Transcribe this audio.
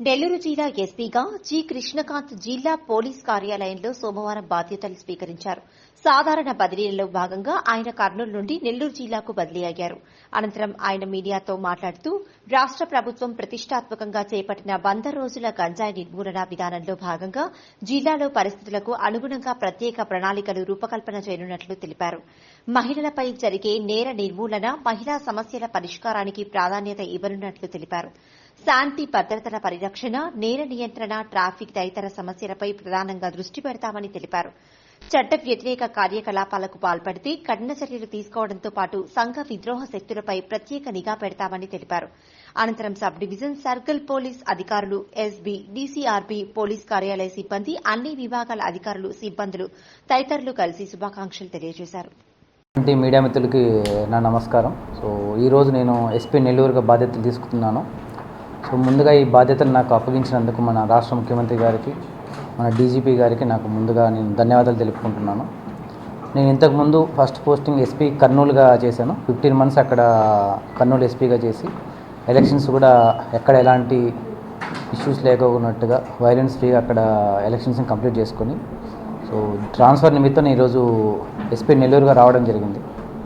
నెల్లూరు జిల్లా ఎస్పీగా జి. కృష్ణకాంత్ జిల్లా పోలీస్ కార్యాలయంలో సోమవారం బాధ్యతలు స్వీకరించారు. సాధారణ బదిలీలో భాగంగా ఆయన కర్నూలు నుండి నెల్లూరు జిల్లాకు బదిలీ అయ్యారు. అనంతరం ఆయన మీడియాతో మాట్లాడుతూ రాష్ట ప్రభుత్వం ప్రతిష్టాత్మకంగా చేపట్టిన వంద రోజుల గంజాయి నిర్మూలన విధానంలో భాగంగా జిల్లాలో పరిస్థితులకు అనుగుణంగా ప్రత్యేక ప్రణాళికలు రూపకల్పన చేయనున్నట్లు తెలిపారు. మహిళలపై జరిగే నేర నిర్మూలన మహిళా సమస్యల పరిష్కారానికి ప్రాధాన్యత ఇవ్వనున్నట్లు తెలిపారు. శాంతి భద్రతల పరిరక్షణ నేర నియంత్రణ ట్రాఫిక్ తదితర సమస్యలపై ప్రధానంగా దృష్టి పెడతామని తెలిపారు. చట్ట వ్యతిరేక కార్యకలాపాలకు పాల్పడితే కఠిన చర్యలు తీసుకోవడంతో పాటు సంఘ విద్రోహ శక్తులపై ప్రత్యేక నిఘా పెడతామని తెలిపారు. అనంతరం సబ్ డివిజన్ సర్కిల్ పోలీస్ అధికారులు ఎస్బీ డీసీఆర్బీ పోలీస్ కార్యాలయ సిబ్బంది అన్ని విభాగాల అధికారులు సిబ్బందులు తదితరులు కలిసి శుభాకాంక్షలు తెలియజేశారు. మీడియా మిత్రులకి నా నమస్కారం. సో ఈరోజు నేను ఎస్పీ నెల్లూరుగా బాధ్యతలు తీసుకుంటున్నాను. సో ముందుగా ఈ బాధ్యతను నాకు అప్పగించినందుకు మన రాష్ట్ర ముఖ్యమంత్రి గారికి మన డీజీపీ గారికి నాకు ముందుగా నేను ధన్యవాదాలు తెలుపుకుంటున్నాను. నేను ఇంతకుముందు ఫస్ట్ పోస్టింగ్ ఎస్పీ కర్నూలుగా చేశాను. ఫిఫ్టీన్ మంత్స్ అక్కడ కర్నూలు ఎస్పీగా చేసి ఎలక్షన్స్ కూడా ఎక్కడ ఎలాంటి ఇష్యూస్ లేకపోయినట్టుగా వైలెన్స్ ఫ్రీగా అక్కడ ఎలక్షన్స్ని కంప్లీట్ చేసుకొని సో ట్రాన్స్ఫర్ నిమిత్తం ఈరోజు ఎస్పీ నెల్లూరుగా రావడం జరిగింది.